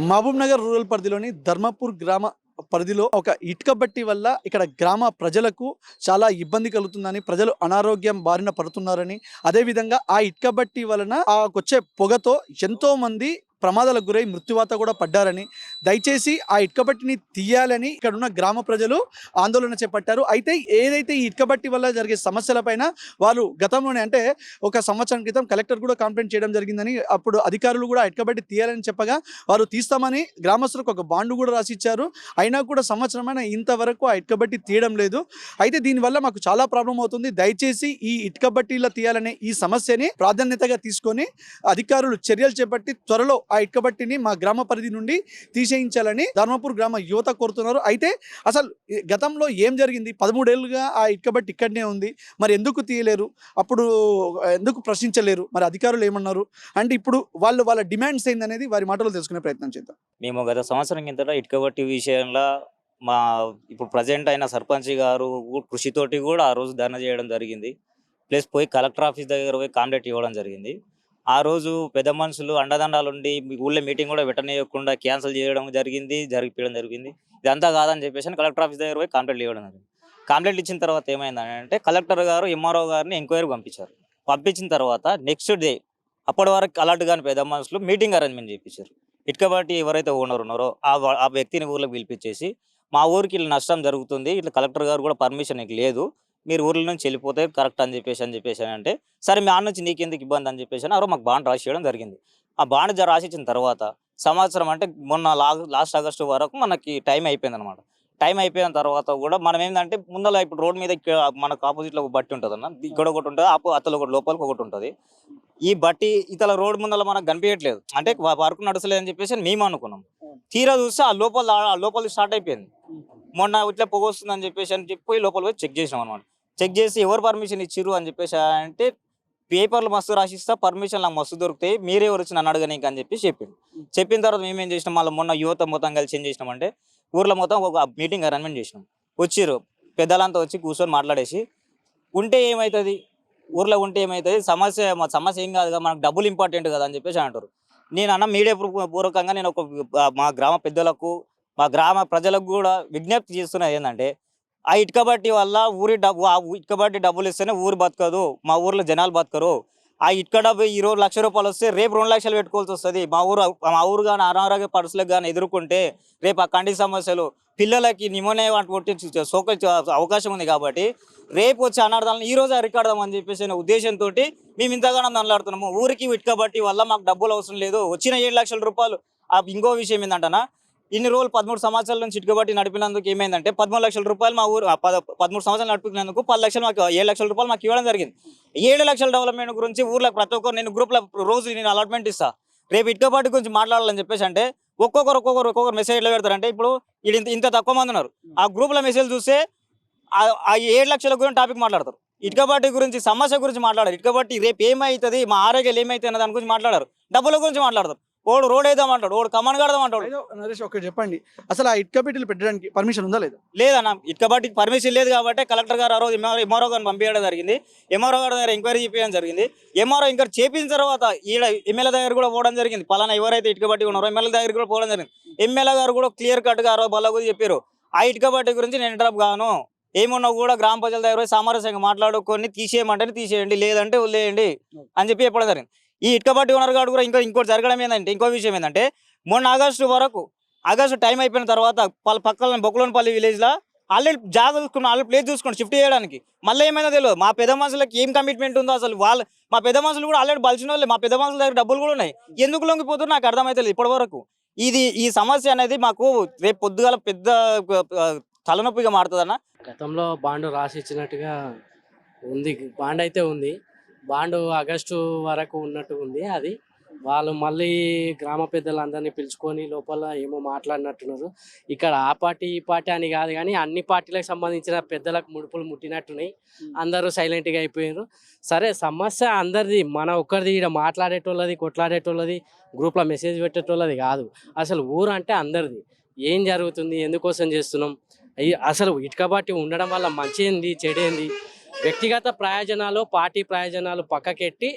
Mahabub Nagar rural పరిధిలోని ధర్మపూర్ గ్రామ పరిధిలో ఒక ఇటుక బట్టి వల్ల ఇక్కడ గ్రామ ప్రజలకు చాలా ఇబ్బంది కలుగుతుందని ప్రజలు అనారోగ్యం బారిన పడుతున్నారని అదేవిధంగా ఆ ఇటుక బట్టి వలన ఆ వచ్చే పొగతో ఎంతో మంది ప్రమాదాలకు గురై మృత్యువాత కూడా పడ్డారని. దయచేసి ఆ ఇటుకబట్టిని తీయాలని ఇక్కడున్న గ్రామ ప్రజలు ఆందోళన చేపట్టారు. అయితే ఏదైతే ఈ ఇటుకబట్టి వల్ల జరిగే సమస్యలపైన వారు గతంలోనే అంటే ఒక సంవత్సరం క్రితం కలెక్టర్ కూడా కంప్లైంట్ చేయడం జరిగిందని అప్పుడు అధికారులు కూడా ఆ తీయాలని చెప్పగా వారు తీస్తామని గ్రామస్తులకు ఒక బాండు కూడా రాసి ఇచ్చారు అయినా కూడా సంవత్సరమైన ఇంతవరకు ఆ ఇటుకబట్టి తీయడం లేదు. అయితే దీనివల్ల మాకు చాలా ప్రాబ్లం అవుతుంది. దయచేసి ఈ ఇటుకబట్టిలా తీయాలనే ఈ సమస్యని ప్రాధాన్యతగా తీసుకొని అధికారులు చర్యలు చేపట్టి త్వరలో ఆ ఇటుకబట్టిని మా గ్రామ పరిధి నుండి తీసేయించాలని ధర్మపూర్ గ్రామ యువత కోరుతున్నారు. అయితే అసలు గతంలో ఏం జరిగింది? పదమూడేళ్ళుగా ఆ ఇటుకబట్టి ఇక్కడనే ఉంది. మరి ఎందుకు తీయలేరు? అప్పుడు ఎందుకు ప్రశ్నించలేరు? మరి అధికారులు ఏమన్నారు? అంటే ఇప్పుడు వాళ్ళు వాళ్ళ డిమాండ్స్ ఏందనేది వారి మాటలు తెలుసుకునే ప్రయత్నం చేద్దాం. మేము గత సంవత్సరం కిందట ఇటుకబట్టి విషయంలో మా ఇప్పుడు ప్రజెంట్ అయిన సర్పంచ్ గారు కృషితోటి కూడా ఆ రోజు ధర్నా చేయడం జరిగింది. ప్లస్ పోయి కలెక్టర్ ఆఫీస్ దగ్గర పోయి కాంప్లైంట్ ఇవ్వడం జరిగింది. ఆ రోజు పెద్ద మనుషులు అండదండాలు ఉండి ఊళ్ళో మీటింగ్ కూడా పెట్టనీయకుండా క్యాన్సిల్ చేయడం జరిగింది జరిగిపోయడం జరిగింది. ఇదంతా కాదని చెప్పేసి కలెక్టర్ ఆఫీస్ దగ్గర పోయి కంప్లైంట్ ఇవ్వడం జరిగింది. కంప్లైంట్ ఇచ్చిన తర్వాత ఏమైందంటే కలెక్టర్ గారు ఎంఆర్ఓ గారిని ఎంక్వైరీ పంపించారు. పంపించిన తర్వాత నెక్స్ట్ డే అప్పటి వరకు అలర్ట్ కాని పెద్ద మనుషులు మీటింగ్ అరేంజ్మెంట్ చేయించారు ఇటుకబట్టి ఎవరైతే ఓనర్ ఉన్నారో ఆ వ్యక్తిని ఊర్లోకి పిలిపించేసి మా ఊరికి ఇట్లా నష్టం జరుగుతుంది ఇట్లా కలెక్టర్ గారు కూడా పర్మిషన్ నీకు లేదు మీరు ఊర్ల నుంచి వెళ్ళిపోతే కరెక్ట్ అని చెప్పేసి అని చెప్పేసి అని అంటే సరే మీ ఆడ నుంచి నీకెందుకు ఇబ్బంది అని చెప్పేసి అని మాకు బాండ్ రాసి చేయడం జరిగింది. ఆ బాండ్ రాసి ఇచ్చిన తర్వాత సంవత్సరం అంటే మొన్న లాస్ట్ ఆగస్టు వరకు మనకి టైం అయిపోయింది అనమాట టైం అయిపోయిన తర్వాత కూడా మనం ఏంటంటే ముందర ఇప్పుడు రోడ్ మీద మనకు ఆపోజిట్లో ఒక బట్టి ఉంటుంది అన్న. ఇక్కడ ఒకటి ఉంటుంది ఆపో అతలు ఒకటి లోపలికి ఒకటి ఉంటుంది. ఈ బట్టి ఇతల రోడ్ ముందర మనకు కనిపించట్లేదు అంటే వర్క్ అని చెప్పేసి మేము అనుకున్నాం. తీరా చూస్తే ఆ లోపల ఆ లోపల స్టార్ట్ అయిపోయింది. మొన్న ఇట్లా పొగ వస్తుంది అని చెప్పేసి అని చెప్పి పోయి లోపల పోయి చెక్ చేసినాం అనమాట చెక్ చేసి ఎవరు పర్మిషన్ ఇచ్చిర్రు అని చెప్పేసి అంటే పేపర్లు మస్తు రాసిస్తా పర్మిషన్ నాకు మస్తు దొరుకుతాయి మీరే వచ్చి నన్ను అడగనీకి అని చెప్పి చెప్పిండు. చెప్పిన తర్వాత మేము ఏం చేసినాం మళ్ళీ మొన్న యువత మొత్తం కలిసి ఏం చేసినామంటే ఊర్లో మొత్తం ఒక మీటింగ్ అరేంజ్మెంట్ చేసినాం. వచ్చిర్రు పెద్దలంతా వచ్చి కూర్చొని మాట్లాడేసి ఉంటే ఏమవుతుంది ఊర్లో ఉంటే ఏమవుతుంది సమస్య మా సమస్య ఏం కాదు కదా మనకు డబ్బులు ఇంపార్టెంట్ కదా అని చెప్పేసి అంటారు నేను అన్న మీడియా పూర్వకంగా నేను ఒక మా గ్రామ పెద్దలకు మా గ్రామ ప్రజలకు కూడా విజ్ఞప్తి చేస్తున్నది ఏంటంటే ఆ ఇటుక బట్టి వల్ల ఊరి డబ్బు ఆ ఇటుక బట్టి డబ్బులు ఇస్తేనే ఊరు బతకదు మా ఊర్లో జనాలు బతకరు. ఆ ఇటుక డబ్బు ఈ రోజు లక్ష రూపాయలు వస్తే రేపు రెండు లక్షలు పెట్టుకోవాల్సి వస్తుంది. మా ఊరు మా ఊరు కానీ అనారోగ్య పరిస్థితులకు కానీ ఎదుర్కొంటే రేపు ఆ కంటి సమస్యలు పిల్లలకి నిమోనియా వంటి సోక అవకాశం ఉంది కాబట్టి రేపు వచ్చే అనార్థాలను ఈ రోజు అని చెప్పేసి అనే ఉద్దేశంతో మేము ఇంతగానో మాట్లాడుతున్నాము ఊరికి ఇటుక బట్టి వల్ల మాకు డబ్బులు అవసరం లేదు. వచ్చిన ఏడు లక్షల రూపాయలు ఇంకో విషయం ఏంటంటనా ఇన్ని రోజులు పదమూడు సంవత్సరాల నుంచి ఇటుకబట్టి నడిపినందుకు ఏమైందంటే పదమూడు లక్షల రూపాయలు మా ఊరు పదమూడు సంవత్సరాలు నడిపినందుకు పది లక్షలు మాకు ఏడు లక్షల రూపాయలు మాకు ఇవ్వడం జరిగింది. ఏడు లక్షల డెవలప్మెంట్ గురించి ఊర్లో ప్రతి ఒక్కరు నేను గ్రూప్లో రోజు నేను అలాట్మెంట్ ఇస్తా. రేపు ఇటుకబాటి గురించి మాట్లాడాలని చెప్పేసి అంటే ఒక్కొక్కరు ఒక్కొక్కరు ఒక్కొక్కరు మెసేజ్లో పెడతారంటే ఇప్పుడు ఇంత ఇంత తక్కువ మంది ఉన్నారు. ఆ గ్రూప్లో మెసేజ్ చూస్తే ఆ- ఏడు లక్షల గురించి టాపిక్ మాట్లాడతారు. ఇటుకబాటి గురించి సమస్య గురించి మాట్లాడారు. ఇటుకబాటి రేపు ఏమవుతుంది మా ఆరోగ్యాలు ఏమవుతుంది అన్న దాని గురించి మాట్లాడారు. డబ్బుల గురించి మాట్లాడతారు. ఓడు రోడ్ వేద్దాం అంటాడు ఓడు కమన్ కడదాం అంటాడు నరేష్ ఒకటి చెప్పండి. అసలు ఆ ఇటుక పెట్టెలు పెట్టడానికి పర్మిషన్ ఉందా లేదా? లేదన్న ఇటుకబాటి పర్మిషన్ లేదు కాబట్టి కలెక్టర్ గారు ఆ రోజు ఎంఆర్ఓ ఎంఆర్ఓ గారిని పంపించడం జరిగింది. ఎంఆర్ఓ గారి దగ్గర ఎంక్వైరీ చేపించడం జరిగింది. ఎంఆర్ఓ ఎంక్వైరీ చేపించిన తర్వాత ఈడ ఎమ్మెల్యే దగ్గర కూడా పోవడం జరిగింది. పలానా ఎవరైతే ఇటుకబట్టి ఉన్నారో ఎమ్మెల్యే దగ్గర కూడా పోవడం జరిగింది. ఎమ్మెల్యే గారు కూడా క్లియర్ కట్గా ఆ రోజు బల్ల గురించి చెప్పారు. ఆ ఇటుకబట్టి గురించి నేను ఇంటరప్ గాను ఏమున్నా కూడా గ్రామ ప్రజల దగ్గర సామరస్యంగా మాట్లాడుకొని తీసేయమంటే తీసేయండి లేదంటే వదిలేయండి అని చెప్పి చెప్పడం జరిగింది. ఈ ఇటుకబట్టి ఓనర్ గారు కూడా ఇంకో ఇంకోటి జరగడం ఏంటంటే ఇంకో విషయం ఏంటంటే మొన్న ఆగస్టు వరకు ఆగస్టు టైం అయిపోయిన తర్వాత వాళ్ళ పక్కన బొక్కలోనిపల్లి విలేజ్లో ఆల్రెడీ జాగా చూసుకున్నాం ఆల్రెడీ ప్లేస్ చూసుకోండి షిఫ్ట్ చేయడానికి. మళ్ళీ ఏమైనా తెలియదు. మా పెద్ద మనుషులకి ఏం కమిట్మెంట్ ఉందో అసలు వాళ్ళు మా పెద్ద మనుషులు కూడా ఆల్రెడీ బలిసిన వాళ్ళే. మా పెద్ద మనుషుల దగ్గర డబ్బులు కూడా ఉన్నాయి. ఎందుకు లొంగిపోతున్నారు? నాకు అర్థమైతలేదు ఇప్పటివరకు ఇది ఈ సమస్య అనేది మాకు రేపు పొద్దుగాల పెద్ద తలనొప్పిగా మారుతుందన్న. గతంలో బాండ్ రాసి ఇచ్చినట్టుగా ఉంది. బాండ్ అయితే ఉంది. బాండ్ ఆగస్టు వరకు ఉన్నట్టు ఉంది అది. వాళ్ళు మళ్ళీ గ్రామ పెద్దలందరినీ పిలుచుకొని లోపల ఏమో మాట్లాడినట్టున్నారు. ఇక్కడ ఆ పార్టీ ఈ పార్టీ అని కాదు కానీ అన్ని పార్టీలకు సంబంధించిన పెద్దలకు ముడుపులు ముట్టినట్టున్నాయి. అందరూ సైలెంట్గా అయిపోయారు సరే సమస్య అందరిది. మన ఒక్కరిది ఇక్కడ మాట్లాడేటోళ్ళది కొట్లాడేటోళ్ళది గ్రూప్లో మెసేజ్ పెట్టేటోళ్ళది కాదు. అసలు ఊరు అంటే అందరిది. ఏం జరుగుతుంది? ఎందుకోసం చేస్తున్నాం? అసలు ఇటుక పార్టీ ఉండడం వల్ల మంచి ఏంది? చెడేంది వ్యక్తిగత ప్రయోజనాలు పార్టీ ప్రయోజనాలు పక్కకెట్టి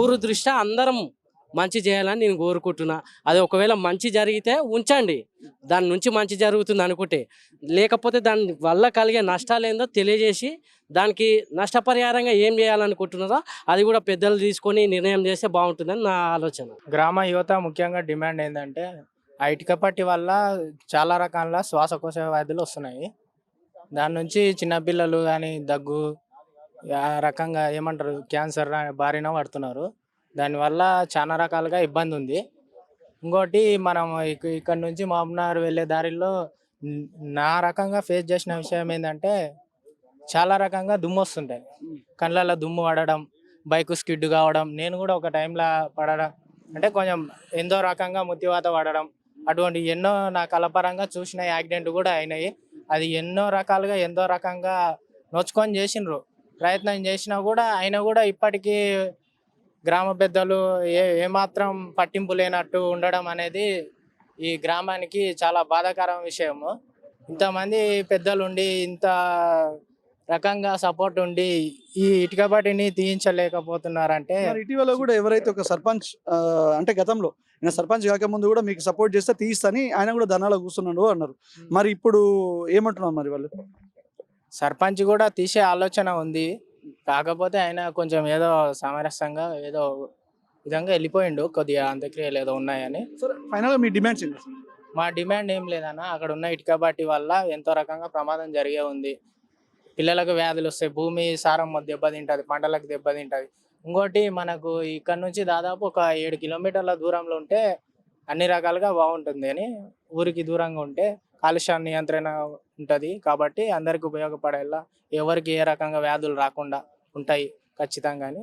ఊరు దృష్ట్యా అందరం మంచి చేయాలని నేను కోరుకుంటున్నా. అది ఒకవేళ మంచి జరిగితే ఉంచండి. దాని నుంచి మంచి జరుగుతుంది అనుకుంటే. లేకపోతే దాని వల్ల కలిగే నష్టాలు ఏందో తెలియజేసి దానికి నష్టపరిహారంగా ఏం చేయాలనుకుంటున్నారో అది కూడా పెద్దలు తీసుకొని నిర్ణయం చేస్తే బాగుంటుందని నా ఆలోచన. గ్రామ యువత ముఖ్యంగా డిమాండ్ ఏంటంటే ఐటికపట్టి వల్ల చాలా రకాల శ్వాసకోశ వ్యాధులు వస్తున్నాయి. దాని నుంచి చిన్నపిల్లలు కానీ దగ్గు ఆ రకంగా ఏమంటారు? క్యాన్సర్ బారిన పడుతున్నారు. దానివల్ల చాలా రకాలుగా ఇబ్బంది ఉంది. ఇంకోటి మనం ఇక్కడ నుంచి మామూనార్ వెళ్ళే దారిలో నా రకంగా ఫేస్ చేసిన విషయం ఏంటంటే చాలా రకంగా దుమ్ము వస్తుంటాయి. కళ్ళల్లో దుమ్ము పడడం బైక్ స్కిడ్ కావడం నేను కూడా ఒక టైంలో పడడం అంటే కొంచెం ఎంతో రకంగా ముత్తివాత పడడం అటువంటి ఎన్నో నా కలపరంగా చూసిన యాక్సిడెంట్ కూడా అయినాయి. అది ఎన్నో రకాలుగా ఎంతో రకంగా నొచ్చుకొని చేసిండ్రు. ప్రయత్నం చేసినా కూడా అయినా కూడా ఇప్పటికీ గ్రామ పెద్దలు ఏ ఏమాత్రం పట్టింపు లేనట్టు ఉండడం అనేది ఈ గ్రామానికి చాలా బాధాకరం విషయము. ఇంతమంది పెద్దలు ఉండి ఇంత రకంగా సపోర్ట్ ఉండి ఈ ఇటుక బట్టిని తీయించలేకపోతున్నారంటే ఇటీవల కూడా ఎవరైతే ఒక సర్పంచ్ అంటే గతంలో ఆయన సర్పంచ్ కాకముందు కూడా మీకు సపోర్ట్ చేస్తే తీయిస్తని ఆయన కూడా ధర్నాలో కూర్చున్నాడు అన్నారు. మరి ఇప్పుడు ఏమంటున్నారు మరి వాళ్ళు? సర్పంచ్ కూడా తీసే ఆలోచన ఉంది. కాకపోతే ఆయన కొంచెం ఏదో సామరస్యంగా ఏదో విధంగా వెళ్ళిపోయిండు. కొద్దిగా అంత్యక్రియలు ఏదో ఉన్నాయని. సరే ఫైనల్గా మీ డిమాండ్స్ ఏంటి? మా డిమాండ్ ఏం లేదన్న అక్కడ ఉన్న ఇటుక బాటి వల్ల ఎంతో రకంగా ప్రమాదం జరిగే ఉంది. పిల్లలకు వ్యాధులు వస్తాయి. భూమి సారం దెబ్బతింటది పంటలకు దెబ్బతింటది. ఇంకోటి మనకు ఇక్కడ నుంచి దాదాపు ఒక ఏడు కిలోమీటర్ల దూరంలో ఉంటే అన్ని రకాలుగా బాగుంటుంది అని ఊరికి దూరంగా ఉంటే కాలుష్య నియంత్రణ ఉంటుంది కాబట్టి అందరికి ఉపయోగపడేలా ఎవరికి ఏ రకంగా వ్యాధులు రాకుండా ఉంటాయి ఖచ్చితంగా అని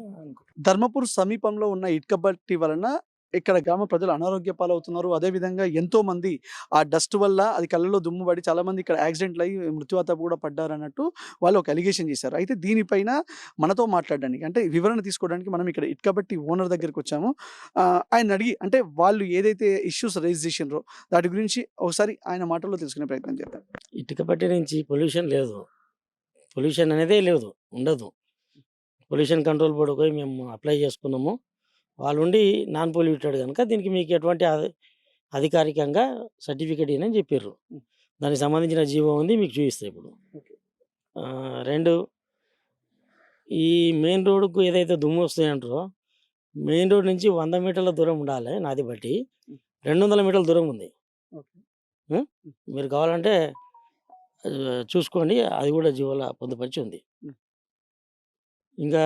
ధర్మపూర్ సమీపంలో ఉన్న ఇటుకబట్టి వలన ఇక్కడ గ్రామ ప్రజలు అనారోగ్య పాలవుతున్నారు. అదే విధంగా ఎంతో మంది ఆ డస్ట్ వల్ల అది కళ్ళలో దుమ్ము పడి చాలా మంది ఇక్కడ యాక్సిడెంట్లు అయ్యి మృత్యువాత కూడా పడ్డారు అన్నట్టు వాళ్ళు ఒక అలిగేషన్ చేశారు. అయితే దీనిపైన మనతో మాట్లాడడానికి అంటే వివరణ తీసుకోవడానికి మనం ఇక్కడ ఇటుకబట్టి ఓనర్ దగ్గరికి వచ్చాము. ఆయన అడిగి అంటే వాళ్ళు ఏదైతే ఇష్యూస్ రేజ్ చేసినారో దాటి గురించి ఒకసారి ఆయన మాటల్లో తెలుసుకునే ప్రయత్నం చేద్దాం. ఇటుకబట్టి నుంచి పొల్యూషన్ లేదు. పొల్యూషన్ అనేదే లేదు. ఉండదు. పొల్యూషన్ కంట్రోల్ బోర్డు పోయి మేము అప్లై చేసుకున్నాము. వాళ్ళు ఉండి నాన్ పొల్యూటెడ్ కనుక దీనికి మీకు ఎటువంటి అధి- అధికారికంగా సర్టిఫికేట్ అని చెప్పారు దానికి సంబంధించిన జీవో ఉంది మీకు చూపిస్తాయి ఇప్పుడు. రెండు ఈ మెయిన్ రోడ్డుకు ఏదైతే దుమ్ము వస్తాయంటారో మెయిన్ రోడ్ నుంచి వంద మీటర్ల దూరం ఉండాలి నాది బట్టి. రెండు వందల మీటర్ల దూరం ఉంది? మీరు కావాలంటే చూసుకోండి అది కూడా జీవోల పొందుపరిచి ఉంది. ఇంకా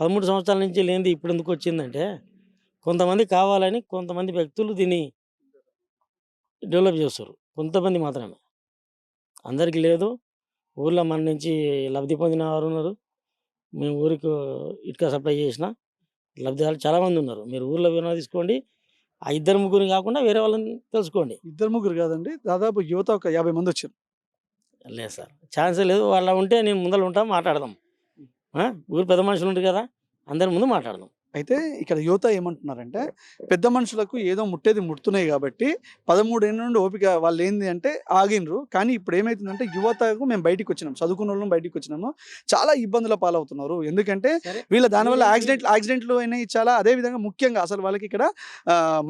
పదమూడు సంవత్సరాల నుంచి లేనిది ఇప్పుడు ఎందుకు వచ్చిందంటే కొంతమంది కావాలని కొంతమంది వ్యక్తులు దీన్ని డెవలప్ చేస్తారు. కొంతమంది మాత్రమే. అందరికీ లేదు. ఊర్లో మన నుంచి లబ్ధి పొందిన వారు ఉన్నారు. మేము ఊరికి ఇటుక సప్లై చేసిన లబ్ధిదారులు చాలామంది ఉన్నారు. మీరు ఊర్లో వినా తీసుకోండి. ఆ ఇద్దరు ముగ్గురు కాకుండా వేరే వాళ్ళని తెలుసుకోండి. ఇద్దరు ముగ్గురు కాదండి. దాదాపు యువత ఒక యాభై మంది వచ్చారు. లేదు సార్. ఛాన్స్ లేదు. వాళ్ళ ఉంటే నేను ముందర ఉంటా మాట్లాడదాం? ఊరు పెద్ద మనుషులు ఉంటారు కదా? అందరి ముందు మాట్లాడదాం. అయితే ఇక్కడ యువత ఏమంటున్నారంటే పెద్ద మనుషులకు ఏదో ముట్టేది ముడుతున్నాయి కాబట్టి పదమూడేళ్ళ నుండి ఓపిక వాళ్ళు ఏంది అంటే ఆగినరు కానీ ఇప్పుడు ఏమైతుందంటే యువతకు మేము బయటికి వచ్చినాం చదువుకున్న వాళ్ళం బయటికి వచ్చినాము చాలా ఇబ్బందుల పాలవుతున్నారు. ఎందుకంటే. వీళ్ళ దానివల్ల యాక్సిడెంట్ యాక్సిడెంట్లు అయినాయి చాలా అదే విధంగా ముఖ్యంగా అసలు వాళ్ళకి ఇక్కడ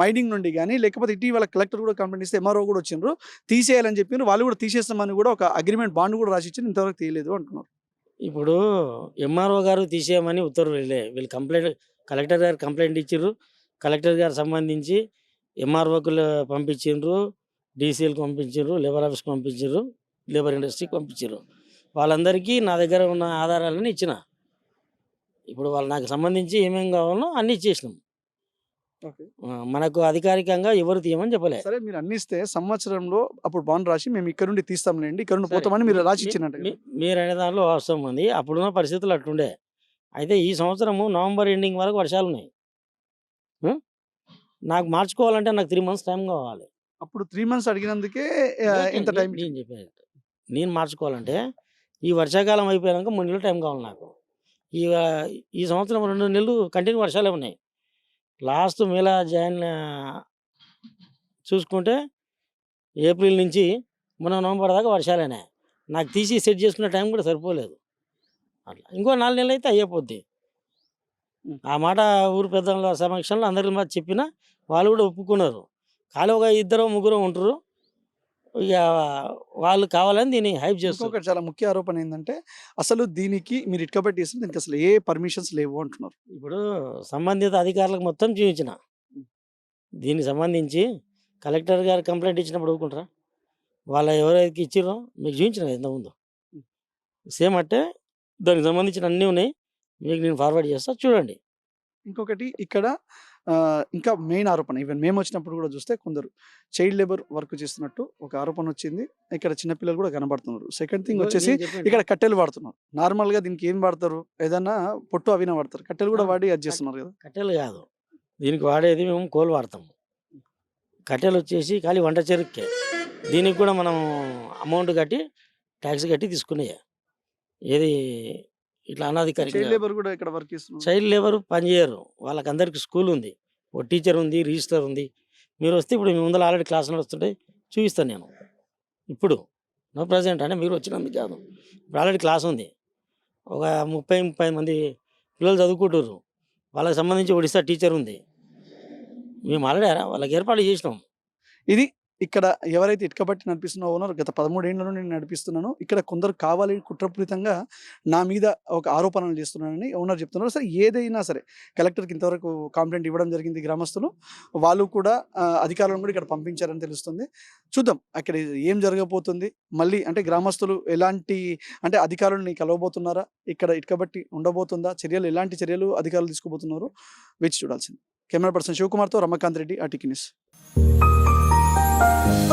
మైనింగ్ నుండి కానీ లేకపోతే ఇటీవల కలెక్టర్ కూడా కంప్లైంట్ ఇస్తే ఎంఆర్ఓ కూడా వచ్చిండ్రు. తీసేయాలని చెప్పినారు వాళ్ళు కూడా తీసేస్తామని కూడా ఒక అగ్రిమెంట్ బాండ్ కూడా రాసి ఇచ్చింది ఇంతవరకు తీయలేదు అంటున్నారు. ఇప్పుడు ఎంఆర్ఓ గారు తీసేయమని ఉత్తర్వులు వెళ్ళే వీళ్ళు కంప్లైంట్ కలెక్టర్ గారు కంప్లైంట్ ఇచ్చారు కలెక్టర్ గారు సంబంధించి ఎంఆర్ఓకు పంపించిండ్రు డీసీలకు పంపించారు లేబర్ ఆఫీస్కి పంపించారు లేబర్ ఇండస్ట్రీకి పంపించారు వాళ్ళందరికీ నా దగ్గర ఉన్న ఆధారాలను ఇచ్చిన. ఇప్పుడు వాళ్ళు నాకు సంబంధించి ఏమేమి కావాలో అన్నీ ఇచ్చేసినాం. మనకు అధికారికంగా ఎవరు తీయమని చెప్పలే. సరే మీరు అన్ని ఇస్తే సంవత్సరంలో అప్పుడు బాండ్ రాసి మేము ఇక్కడ నుండి తీస్తాంలేండి ఇక్కడ నుండి పోతామని మీరు రాసి ఇచ్చినట్టు మీరు అనే దాంట్లో వాస్తవం ఉంది అప్పుడున్న పరిస్థితులు అట్లుండే. అయితే ఈ సంవత్సరము నవంబర్ ఎండింగ్ వరకు వర్షాలు ఉన్నాయి? నాకు మార్చుకోవాలంటే నాకు త్రీ మంత్స్ టైం కావాలి. అప్పుడు త్రీ మంత్స్ అడిగినందుకే ఇంత టైం నేను చెప్పేది నేను మార్చుకోవాలంటే ఈ వర్షాకాలం అయిపోయాక మూడు నెలలు టైం కావాలి నాకు. ఈ ఈ సంవత్సరం రెండు నెలలు కంటిన్యూ వర్షాలే ఉన్నాయి. లాస్ట్ మేలా జాయిన్ చూసుకుంటే ఏప్రిల్ నుంచి మన నవంబర్ దాకా వర్షాలేనే. నాకు తీసి సెట్ చేసుకునే టైం కూడా సరిపోలేదు. అట్లా. ఇంకో నాలుగు నెలలు అయితే అయిపోద్ది ఉమ్. ఆ మాట ఊరు పెద్దల సమక్షంలో అందరికి మాట చెప్పినా వాళ్ళు కూడా ఒప్పుకున్నారు. కానీ ఒక ఇద్దరు ముగ్గురు ఉంటారు. ఇక వాళ్ళు కావాలని దీన్ని హైప్ చేస్తారు చాలా ముఖ్య ఆరోపణ ఏంటంటే అసలు దీనికి మీరు ఇటుకబట్టి చేసిన దీనికి అసలు ఏ పర్మిషన్స్ లేవు అంటున్నారు. ఇప్పుడు సంబంధిత అధికారులకు మొత్తం చూపించిన. దీనికి సంబంధించి కలెక్టర్ గారు కంప్లైంట్ ఇచ్చినప్పుడు ఒప్పుకుంటారా వాళ్ళ ఎవరైతే ఇచ్చిరో మీకు చూపించిన ఇంతకుముందు. సేమ్ అంటే దానికి సంబంధించిన అన్నీ ఉన్నాయి. మీకు నేను ఫార్వర్డ్ చేస్తా చూడండి. ఇంకొకటి ఇక్కడ ఇంకా మెయిన్ ఆరోపణ. ఈవెన్ మేము వచ్చినప్పుడు కూడా చూస్తే కొందరు చైల్డ్ లేబర్ వర్క్ చేస్తున్నట్టు ఒక ఆరోపణ వచ్చింది. ఇక్కడ చిన్నపిల్లలు కూడా కనబడుతున్నారు. సెకండ్ థింగ్ వచ్చేసి. ఇక్కడ కట్టెలు వాడుతున్నారు. నార్మల్గా దీనికి ఏం వాడతారు? ఏదన్నా పొట్టు అవిన వాడతారు. కట్టెలు కూడా వాడి అది చేస్తున్నారు కదా. కట్టెలు కాదు. దీనికి వాడేది మేము కోల్ వాడతాము. కట్టెలు వచ్చేసి ఖాళీ వంట చెరుక్కే. దీనికి కూడా మనం అమౌంట్ కట్టి ట్యాక్స్ కట్టి తీసుకునే ఏది ఇట్లా చైల్డ్ అనాధికారికంగా లేబర్ కూడా ఇక్కడ వర్క్ చేస్తున్నారు. చైల్డ్ లేబర్ పనిచేయరు వాళ్ళకి అందరికి స్కూల్ ఉంది. ఓ టీచర్ ఉంది రిజిస్టర్ ఉంది. మీరు వస్తే ఇప్పుడు మీ ముందర ఆల్రెడీ క్లాస్ నడుస్తుంటే చూపిస్తాను నేను. ఇప్పుడు నో ప్రజెంట్ అంటే మీరు వచ్చినందుకు కాదు. ఇప్పుడు ఆల్రెడీ క్లాస్ ఉంది. ఒక ముప్పై ముప్పై మంది పిల్లలు చదువుకుంటారు వాళ్ళకి సంబంధించి ఒడిస్తా టీచర్ ఉంది. మేము ఆల్రెడీ వాళ్ళకి ఏర్పాటు చేసినాం. ఇది ఇక్కడ ఎవరైతే ఇటుకబట్టి నడిపిస్తున్న ఓనర్ గత పదమూడేళ్ళ నుండి నేను నడిపిస్తున్నాను. ఇక్కడ కొందరు కావాలని కుట్రపూరితంగా నా మీద ఒక ఆరోపణలు చేస్తున్నానని ఓనర్ చెప్తున్నారు. సరే ఏదైనా సరే కలెక్టర్కి ఇంతవరకు కాంప్లైంట్ ఇవ్వడం జరిగింది గ్రామస్తులు. వాళ్ళు కూడా అధికారులను కూడా ఇక్కడ పంపించారని తెలుస్తుంది. చూద్దాం అక్కడ ఏం జరగబోతుంది? మళ్ళీ అంటే గ్రామస్తులు ఎలాంటి అంటే అధికారులని కలవబోతున్నారా? ఇక్కడ ఇటుకబట్టి ఉండబోతుందా? చర్యలు ఎలాంటి చర్యలు అధికారులు తీసుకోబోతున్నారు? వేచి చూడాల్సింది. కెమెరా పర్సన్ శివకుమార్తో రమకాంత్ రెడ్డి ఆర్టికి 啊。